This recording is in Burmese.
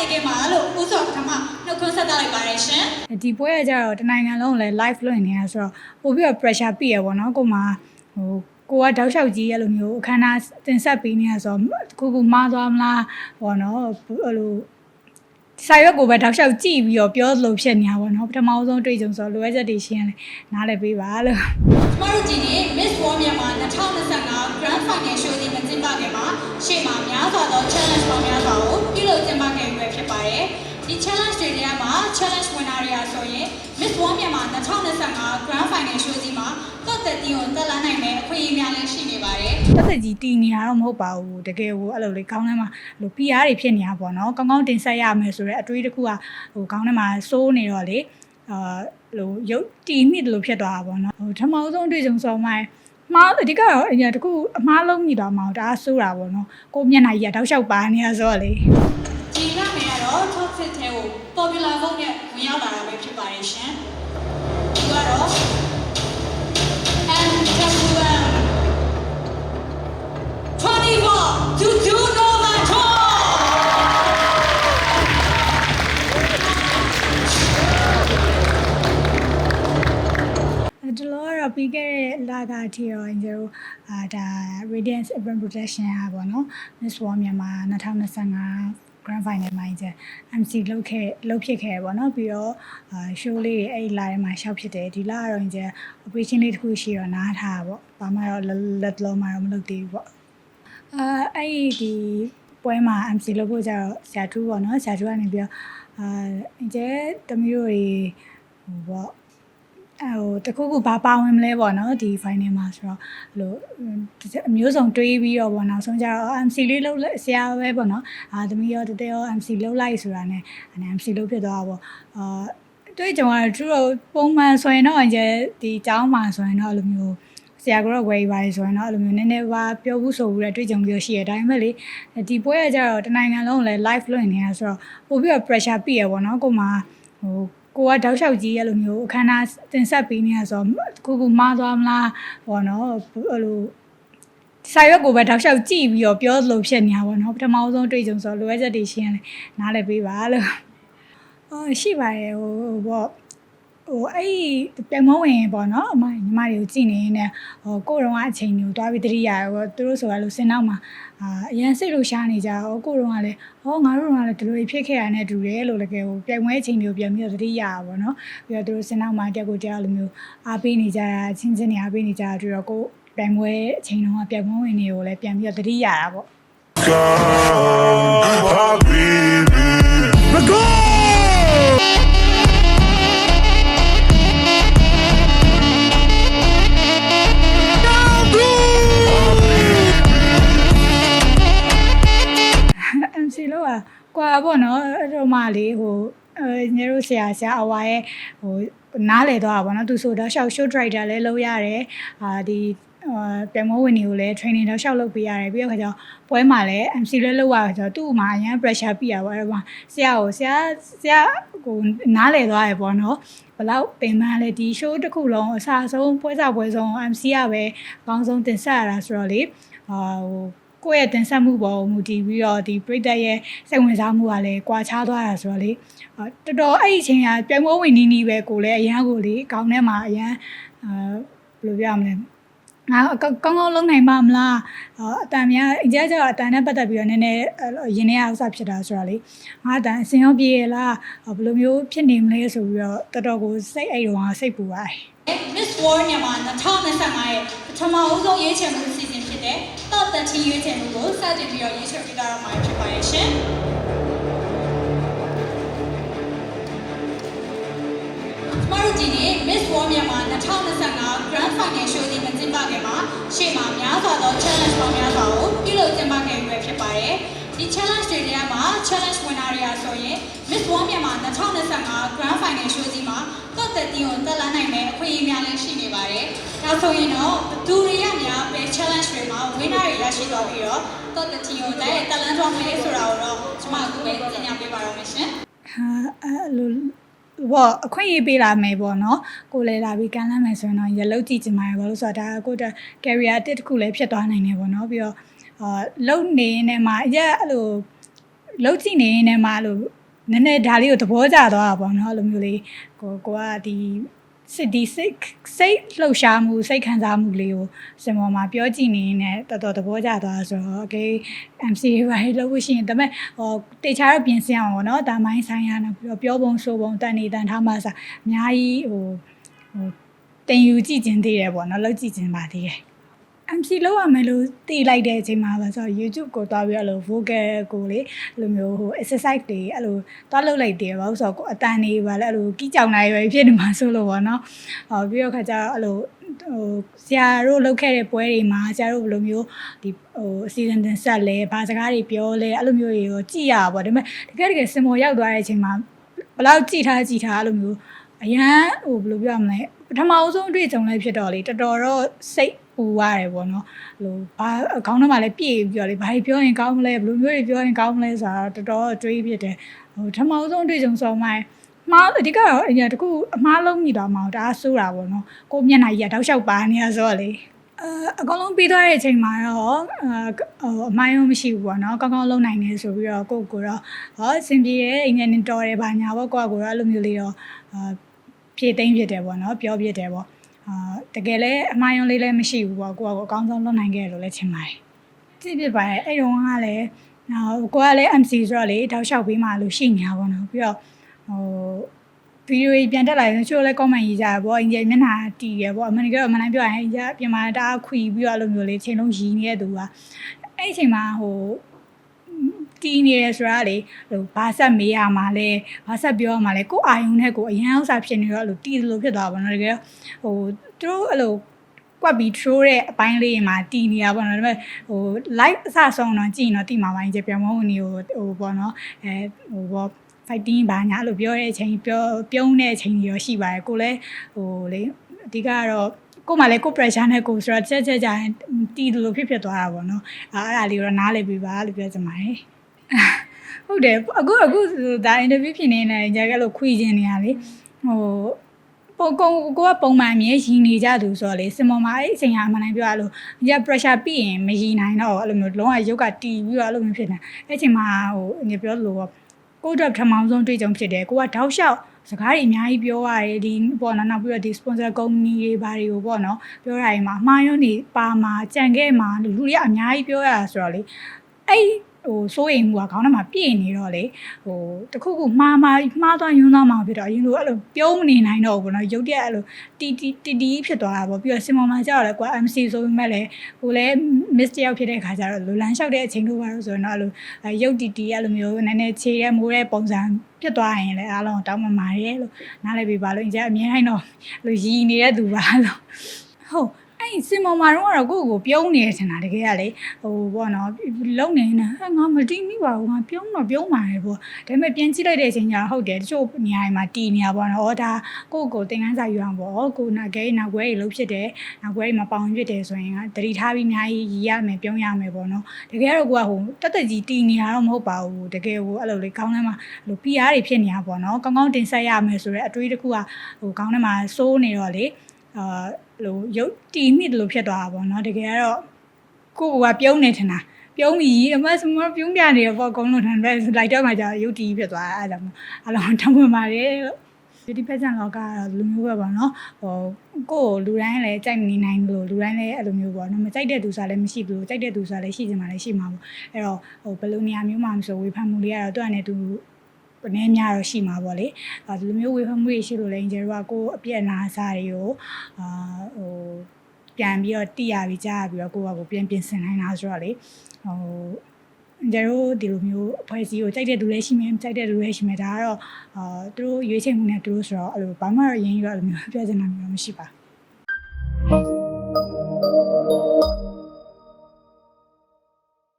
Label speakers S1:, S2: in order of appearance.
S1: နေခင်းမှာလို့ဦးစောပထမနှုတ်ခွန်းဆက်သလိုက်ပါတယ်ရှင်
S2: ဒီပွဲကကြတော့တနိုင်ငံလုံးလည်း live လွှင့်နေတာဆိုတော့ပို့ပြီးတော့ pressure ပြည့်ရပါတော့ကိုမှဟိုကိုကတောက်လျှောက်ကြီးအဲ့လိုမျိုးအခမ်းအနားတင်ဆက်ပေးနေတာဆိုတော့ခုခုမှားသွားမလားဟောနော်အဲ့လိုစာရွက်ကိုပဲတောက်လျှောက်ကြည့်ပြီးတော့ပြောလို့ဖြစ်နေတာပေါ့နော်ပထမဆုံးတွေ့ကြုံဆိုတော့လိုအပ်ချက်တွေရှင်းလဲနားလည်ပေးပါလို့
S1: ကျမတို့ဒီနေ့ Miss World မြန်မာ2025 Grand Final Show ဒီမကျင်းပခင်မှာရှေ့မှာများစွာသော challenge ပေါင်းများစွာကိုပြုလုပ်ကျင်းပခဲ့ ပြီးဖြစ်ပါတယ်ဒီ challenge တွေထဲမှာ challenge winner တွေအားဆိုရင် Miss World မြန်မာ2025 Grand Final Show ဒီမှာကော့တက်တီကိုတက်လာနိုင်မယ့်အခွင့်အရေးများလည်းရှိနေပါတယ်
S2: တက်သက်ကြီးတီနေတာတော့မဟုတ်ပါဘူးတကယ်ကိုအဲ့လိုလေခေါင်းထဲမှာဟို PR တွေဖြစ်နေတာပေါ့နော်ကောင်းကောင်းတင်ဆက်ရမယ်ဆိုတော့အတွေးတစ်ခုကဟိုခေါင်းထဲမှာစိုးနေတော့လေအာဟိုရုပ်တီမိတယ်လို့ဖြစ်သွားတာပေါ့နော်ဟိုထမအောင်ဆုံးအတွေ့အကြုံဆိုမှမှားအဓိကတော့အရင်တခုအမားလုံးမိတော့မှတအားဆိုးတာပေါ့နော်ကိုမျက်နှာကြီးကတောက်လျှောက်ပါနေရဆိုတော့လေ
S1: ဒီကနေ့ ကတော့ top 10ထဲကို popular vote နဲ့ဝင်ရောက်လာတာပဲဖြစ်ပါတယ်ရှင်ဒီကတော့ MWM 24 to do Nova Tour
S2: အဲ့ဒီလိုတော့ပြီးခဲ့တဲ့လကအထိရောကျွန်တော်တို့အာဒါ Radiance Urban Protection ဟာပေါ့နော် Miss World မြန်မာ2025 Grand Final မှာကျ MC လုပ်ခဲ့လုပ်ဖြစ်ခဲ့ပေါ့နော်ပြီးတော့အာ show လေးတွေအဲ့ဒီလာထဲမှာရှောက်ဖြစ်တယ်ဒီလာကတော့ကျ operation လေးတစ်ခုရှိတော့နားထားတာပေါ့ဘာမှတော့လက်လုံးမှတော့မလုပ်သေးဘူးပေါ့အာအဲ့ဒီဒီပွဲမှာ MC လုပ်ဖို့ကြတော့ဆရာထူးပေါ့နော်ဆရာထူးကနေပြီးတော့အာကျတမီးတို့တွေဟိုပေါ့ အဲဟိုတခုခုဘာပါဝင်မလဲပေါ့နော်ဒီ final မှာဆိုတော့အဲ့လိုအမျိုးစုံတွေးပြီးတော့ပေါ့နောက်ဆုံးကျတော့ MC လေးလုံးဆရာပဲပေါ့နော်အာသမီးရောတတဲရော MC လုံးလိုက်ဆိုတာ ਨੇ MC လုံးဖြစ်သွားတာပေါ့အာတွေ့ကြုံရသူတို့ပုံမှန်ဆိုရင်တော့အကျဒီကျောင်းမှာဆိုရင်တော့အဲ့လိုမျိုးဆရာကတော့ဝယ်ပါတယ်ဆိုရင်တော့အဲ့လိုမျိုးနည်းနည်းပါပြောဘူးဆိုဘူးတဲ့တွေ့ကြုံပြီးရှိရဒါပေမဲ့လေဒီပွဲကကြတော့တနိုင်ငံလုံးလည်း live လွှင့်နေတာဆိုတော့ပို့ပြီးတော့ pressure ပြည့်ရပေါ့နော်ကိုမှဟို ကိုကတောက်လျှောက်ကြီးအဲ့လိုမျိုးအခမ်းအနားတင်ဆက်ပေးနေတာဆိုတော့ခုခုမှားသွားမလားဟောနော်အဲ့လိုစာရွက်ကိုပဲတောက်လျှောက်ကြည့်ပြီးတော့ပြောလို့ဖြစ်နေတာပေါ့နော်ပထမဆုံးတွေ့ကြုံဆိုတော့လိုအပ်ချက်တွေရှင်းလဲနားလည်ပေးပါလို့အော်ရှိပါတယ်ဟိုဟိုပေါ့ ဟိုအဲ့ဒီပြန်မဝင်ပေါ့နော်အမညီမတွေကိုကြည့်နေနေဟိုကိုရောကအချိန်မျိုးတွားပြီးတတိယရောသူတို့ဆိုတာလို့စင်နောက်မှာအာအရန်စိတ်လို့ရှားနေကြဟောကိုရောကလည်းဟောငါတို့ကလည်းဒီလိုဖြစ်ခဲ့ရတဲ့တူတယ်လို့လည်းကဲဟိုပြန်မွဲအချိန်မျိုးပြန်ပြီးတော့တတိယပါပေါ့နော်ပြီးတော့သူတို့စင်နောက်မှာတက်ကိုတရားလိုမျိုးအားပေးနေကြတာချင်းချင်းနေအားပေးနေကြတာတွေ့တော့ကိုပြန်မွဲအချိန်တုန်းကပြန်မွဲဝင်နေကိုလည်းပြန်ပြီးတော့တတိယတာပေါ့
S3: Come, Habibi. Let
S2: ပေါ့နော်အဲ့တော့မှလေဟိုအဲညတို့ဆရာဆရာအဝါရဲ့ဟိုနားလေတော့တာပေါ့နော်သူဆိုတော့ရှောက် show driver လည်းလုပ်ရတယ်အာဒီအာပြန်မဝင်နေကိုလည်း training တော့ရှောက်လုပ်ပေးရတယ်ပြီးတော့ခါကျတော့ပွဲမှာလည်း MC လည်းလုပ်ရဆိုတော့သူ့မှာအရင် pressure ပြရပါတော့မှာဆရာကိုဆရာဆရာကိုနားလေသွားရပေါ့နော်ဘလောက်ပင်မလဲဒီ show တစ်ခုလုံးအစားဆုံးပွဲစားပွဲဆုံး MC ကပဲအကောင်းဆုံးတင်ဆက်ရတာဆိုတော့လေအာဟို ကိုယ့်ရဲ့တင်ဆက်မှုပေါ်မူတည်ပြီးတော့ဒီပြိတ္တရဲ့စိတ်ဝင်စားမှုကလည်းကွာခြားသွားတာဆိုတော့လေအာတော်တော်အဲ့ဒီအချိန်ကပြန်မိုးဝင်နီးနီးပဲကိုလည်းအရန်ကိုလေခေါင်းထဲမှာအရန်အာဘယ်လိုပြောရမလဲငါကောင်းကောင်းလုံးနိုင်ပါမလားအာအတန်များအကြကြတော့အတန်နဲ့ပတ်သက်ပြီးတော့နည်းနည်းအဲ့လိုရင်ထဲအဥစားဖြစ်တာဆိုတော့လေငါအတန်အစင်ရောပြေရလားဘယ်လိုမျိုးဖြစ်နေမလဲဆိုပြီးတော့တော်တော်ကိုစိတ်အဲ့တော့စိတ်ပူပါတယ်
S1: Miss World မြန်မာ2025ရဲ့ပထမဦးဆုံးရွေးချယ်မှုအစီအစဉ် ဖြစ်တဲ့ Top 30ရွေးချယ်မှုကိုစတင်ပြီးတော့ရွေးချယ်ပေးကြရမှာဖြစ်ပါရဲ့ရှင်။ကျမတို့ဒီနေ့ Miss World မြန်မာ2025 Grand Final Show ဒီမကျင်းပခင်မှာရှေ့မှာများစွာသော challenge ပေါင်းများစွာကိုပြုလုပ်ကျင်းပခဲ့ပြီးဖြစ်ပါတယ်။ဒီ challenge တွေထဲမှာ challenge winner တွေအားဆိုရင် Miss World မြန်မာ2025 Grand Final Show ဒီမှာ ကော့တက်တီကိုတက်လာနိုင်မယ့်အခွင့်အရေးများလည်းရှိနေပါတယ်။ဒါဆိုရင်တော့ဘသူတွေကများပဲ challenge တွေမှာ winner တွေရရှိသွားပြီးတော့ကော့တက်တီကိုတိုက်ရိုက်တက်လန်းသွားမယ်ဆိုတာကိုတော့ကျွန်မအခုပဲသင်ညာပေးပါတော့မယ်ရှင်။
S2: ဟာအဲ့လိုဘောအခွင့်အရေးပေးလာမယ်ပေါ့နော်ကိုလည်းလာပြီးကမ်းလှမ်းမယ်ဆိုရင်တော့ရလုတ်ကြည့်ချင်ပါတယ်ဘာလို့ဆိုတော့ဒါကကိုယ့် career တစ်တစ်ခုလည်းဖြစ်သွားနိုင်တယ်ပေါ့နော်ပြီးတော့အာလုံနေနေမှာအရက်အဲ့လိုလုံးကြည့်နေနေမှာလို့ နည်းနည်းဒါလေးကိုသဘောကျသွားတာပေါ့နော်အဲ့လိုမျိုးလေးကိုကိုကဒီစစ်ဒီစိတ်စိတ်လှုပ်ရှားမှုစိတ်ခံစားမှုလေးကိုစင်ပေါ်မှာပြောကြည့်နေနေတော်တော်သဘောကျသွားဆိုတော့ okay MC ဘာလို့လို့ရှိရင်ဒါပေမဲ့ဟိုတေချာတော့ပြင်ဆင်အောင်ပေါ့နော်ဒါမိုင်းဆိုင်ရနော်ပြီးတော့ပြောပုံဆိုပုံတန်နေတန်ထားမှစအများကြီးဟိုဟိုတင်ယူကြည့်ခြင်းသေးတယ်ပေါ့နော်လောက်ကြည့်ခြင်းပါသေးတယ် MC လောက်ရမယ်လို့တည်လိုက်တဲ့အချိန်မှာပဲဆိုတော့ YouTube ကိုတွားပြီးအဲ့လို vocal ကိုလေအဲ့လိုမျိုးဟို exercise တွေအဲ့လိုတွားလုပ်လိုက်တယ်ဘာလို့ဆိုတော့ကိုအတန်နေပါလေအဲ့လိုကြီးကြောင်နိုင်ရွယ်ဖြစ်နေမှာဆိုလို့ပေါ့နော်ဟောပြီးတော့ခါကျတော့အဲ့လိုဟိုဆရာတို့လုပ်ခဲ့တဲ့ပွဲတွေမှာဆရာတို့ဘယ်လိုမျိုးဒီဟိုအစီအစဉ်တင်ဆက်လဲဘာစကားတွေပြောလဲအဲ့လိုမျိုးတွေကိုကြည့်ရတာပေါ့ဒါပေမဲ့တကယ်တကယ်စင်မော်ရောက်သွားတဲ့အချိန်မှာဘယ်လောက်ကြည့်ထားကြည့်ထားအဲ့လိုမျိုးအရန်ဟိုဘယ်လိုပြောရမလဲပထမအဆုံးအတွေ့အကြုံလေးဖြစ်တော့လေတော်တော်တော့စိတ် ပူရတယ်ပေါ့နော်ဟိုဘာအကောင်းထဲမှာလည်းပြည့်ပြီးတော့လေဘာတွေပြောရင်ကောင်းမလဲဘယ်လိုမျိုးတွေပြောရင်ကောင်းမလဲဆိုတာတော်တော်အတွေးဖြစ်တယ်ဟိုပထမအဆုံးအတွေ့အကြုံဆိုမှမှားအဓိကတော့အရင်တခုအမှားလုံးမိတော့မှဒါဆိုးတာပေါ့နော်ကိုမျက်နှာကြီးကတောက်လျှောက်ပါနေရဆိုတော့လေအအကောင်လုံးပြီးသွားတဲ့အချိန်မှာတော့အဟိုအမိုင်းရောမရှိဘူးပေါ့နော်ကောင်းကောင်းလုံးနိုင်နေဆိုပြီးတော့ကိုယ့်ကိုယ်တော့ဟောအဆင်ပြေရဲ့အင်ဂျင်တော်တယ်ဘာညာပေါ့ကိုယ့်ကိုယ်တော့အဲ့လိုမျိုးလေးတော့အာဖြည့်သိမ့်ဖြစ်တယ်ပေါ့နော်ပြောဖြစ်တယ်ပေါ့ အာတကယ်လဲအမိုင်းရောလေးလည်းမရှိဘူးပေါ့ကိုယ့်ကိုယ်အကောင်းဆုံးလုပ်နိုင်ခဲ့တယ်လို့လည်းထင်ပါတယ်ကြည့်ဖြစ်ပါတယ်အဲ့တုန်းကလည်းဟိုကိုကလည်း MC ဆိုတော့လေတောက်လျှောက်ပြီးမှလို့ရှိညာပေါ့နော်ပြီးတော့ဟိုဗီဒီယိုကြီးပြန်တက်လာရင်ချို့လည်း comment ရေးကြတာပေါ့အင်ဂျင်မျက်နှာတီးရပေါ့အမှန်တကယ်တော့မနိုင်ပြောရရင်အင်ဂျင်ပြင်မှာတအားခွီပြီးတော့အဲ့လိုမျိုးလေးချိန်လုံးရီနေတဲ့သူကအဲ့ဒီအချိန်မှာဟို တီးနေရဆိုတာလေဟိုဘာဆက်မေးရမှာလဲဘာဆက်ပြောရမှာလဲကိုအာယုံနဲ့ကိုအရန်ဥစားဖြစ်နေတော့အဲ့လိုတီးလို့ဖြစ်သွားပါတော့တကယ်ဟိုသူတို့အဲ့လိုကွက်ပြီး throw တဲ့အပိုင်းလေးမှာတည်နေတာပေါ့နော်ဒါပေမဲ့ဟို live အစဆုံးတော့ကြည့်ရင်တော့တည်မှာပါရင်ကြပြန်မဟုတ်နေဟိုဟိုပေါ့နော်အဲဟိုပေါ့ fighting ဘာညာလို့ပြောတဲ့အချိန်ပြောပြုံးတဲ့အချိန်ကြီးရောရှိပါတယ်ကိုလည်းဟိုလေအဓိကကတော့ကိုမှလည်းကို pressure နဲ့ကိုဆိုတော့ချက်ချက်ကြရင်တီးလို့ဖြစ်ဖြစ်သွားတာပေါ့နော်အဲအဲ့ဒါလေးတော့နားလည်ပြီးပါလို့ပြောချင်ပါတယ် ဟုတ်တယ်အခုအခုဒါ interview ဖြစ်နေနေကြကလို့ခွေခြင်းနေရလေဟိုပုံကုံကိုကပုံမှန်မြေရီနေကြသူဆိုတော့လေစင်မော်မှာအဲ့အချိန်ကအမှန်တိုင်းပြောရလို့ည pressure ပြီးရင်မရီနိုင်တော့အဲ့လိုမျိုးလုံးဝရုပ်ကတီးပြီးတော့အဲ့လိုမျိုးဖြစ်နေအဲ့အချိန်မှာဟိုညပြောလို့ပေါ့ကိုယ့်အတွက်ပထမဆုံးတွေ့ကြုံဖြစ်တယ်ကိုကတောက်လျှောက်စကားတွေအများကြီးပြောရတယ်ဒီပေါ့နော်နောက်ပြီးတော့ဒီ sponsor company တွေဘာတွေကိုပေါ့နော်ပြောရရင်မှာအမှားယွန်းနေပါမှာကြံခဲ့မှာလူတွေကအများကြီးပြောရတာဆိုတော့လေအဲ့ ဟိုစိုးရိမ်မှုကခေါင်းထဲမှာပြည့်နေတော့လေဟိုတခုခုမှားမှားမှားသွားယွန်းသွားမှာဖြစ်တော့အရင်လိုအဲ့လိုပြုံးမနေနိုင်တော့ဘူးပေါ့နော်ရုပ်တရက်အဲ့လိုတီတီတီတီဖြစ်သွားတာပေါ့ပြီးတော့စင်မော်မှာကြောက်တယ်ကွာ MC ဆိုပေမဲ့လည်းဟိုလည်း miss တယောက်ဖြစ်တဲ့ခါကျတော့လူလန်းလျှောက်တဲ့အချိန်တို့ပါလို့ဆိုတော့အဲ့လိုရုပ်တီတီအဲ့လိုမျိုးနည်းနည်းခြေရဲမိုးတဲ့ပုံစံဖြစ်သွားရင်လည်းအားလုံးတောင်းပန်ပါတယ်လို့နားလည်ပေးပါလို့အင်ကြအမြဲတမ်းတော့လို့ရည်နေတဲ့သူပါလို့ဟုတ် အဲ့စင်မော်မာတော့ကတော့ကိုယ့်ကိုပြုံးနေတယ်ထင်တာတကယ်ကလေဟိုပေါ့နော်လုံနေနေဟဲ့ငါမတီးမိပါဘူးငါပြုံးတော့ပြုံးပါတယ်ပေါ့ဒါပေမဲ့ပြန်ကြည့်လိုက်တဲ့အချိန်ကျတော့ဟုတ်တယ်တချို့နေရာတွေမှာတီးနေတာပေါ့နော်ဟောဒါကိုယ့်ကိုသင်ခန်းစာယူအောင်ပေါ့ကိုနာဂဲနောက်ွယ်တွေလုံးဖြစ်တယ်နောက်ွယ်တွေမှာပေါင်ဖြစ်တယ်ဆိုရင်ကတတိထားပြီးအများကြီးရည်ရမယ်ပြုံးရမယ်ပေါ့နော်တကယ်တော့ကိုကဟိုတက်တက်ကြီးတီးနေတာတော့မဟုတ်ပါဘူးတကယ်ဟိုအဲ့လိုလေကောင်းထဲမှာဟို PR တွေဖြစ်နေတာပေါ့နော်ကောင်းကောင်းတင်ဆက်ရမယ်ဆိုတော့အတွေးတစ်ခုကဟိုကောင်းထဲမှာစိုးနေတော့လေ အာလိုရုပ်တီမိတယ်လို့ဖြစ်သွားတာပေါ့နော်တကယ်ကတော့ကိုကပြုံးနေထင်တာပြုံးပြီးအမစမပြုံးပြနေရပေါ့အကုန်လုံးထန်ပဲလိုက်တော့မှကြာရုပ်တီဖြစ်သွားအဲ့ဒါမှအဲ့လိုတောင်းပန်ပါတယ်လို့ဒီဖက်ချန်လောကကတော့လူမျိုးပဲပေါ့နော်ဟိုကိုယ်လူတိုင်းလည်းကြိုက်နေနိုင်လို့လူတိုင်းလည်းအဲ့လိုမျိုးပေါ့နော်မကြိုက်တဲ့သူစားလည်းမရှိဘူးကြိုက်တဲ့သူစားလည်းရှိချင်မှလည်းရှိမှာပေါ့အဲ့တော့ဟိုဘယ်လိုနေရာမျိုးမှမဆိုဝေဖန်မှုလေးကတော့သူ့အနေနဲ့သူ ပနေများတော့ရှိမှာပေါ့လေအဲဒီလိုမျိုးဝေဖန်မှုတွေရှိလို့လည်းကျတို့ကကိုယ်အပြည့်အနာအစားတွေကိုအာဟိုပြန်ပြီးတော့တိရပြီးကြားရပြီးတော့ကိုယ့်ဘာကိုပြန်ပြင်ဆင်နိုင်တာဆိုတော့လေဟိုကျတို့ဒီလိုမျိုးအဖွဲ့အစည်းကိုကြိုက်တဲ့သူလည်းရှိမယ်ကြိုက်တဲ့သူလည်းရှိမယ်ဒါကတော့အာသူတို့ရွေးချယ်မှုနဲ့သူတို့ဆိုတော့အဲ့လိုဘာမှတော့ရင်းရတော့အဲ့လိုမျိုးပြောချင်တာမျိုးမရှိပါဘူး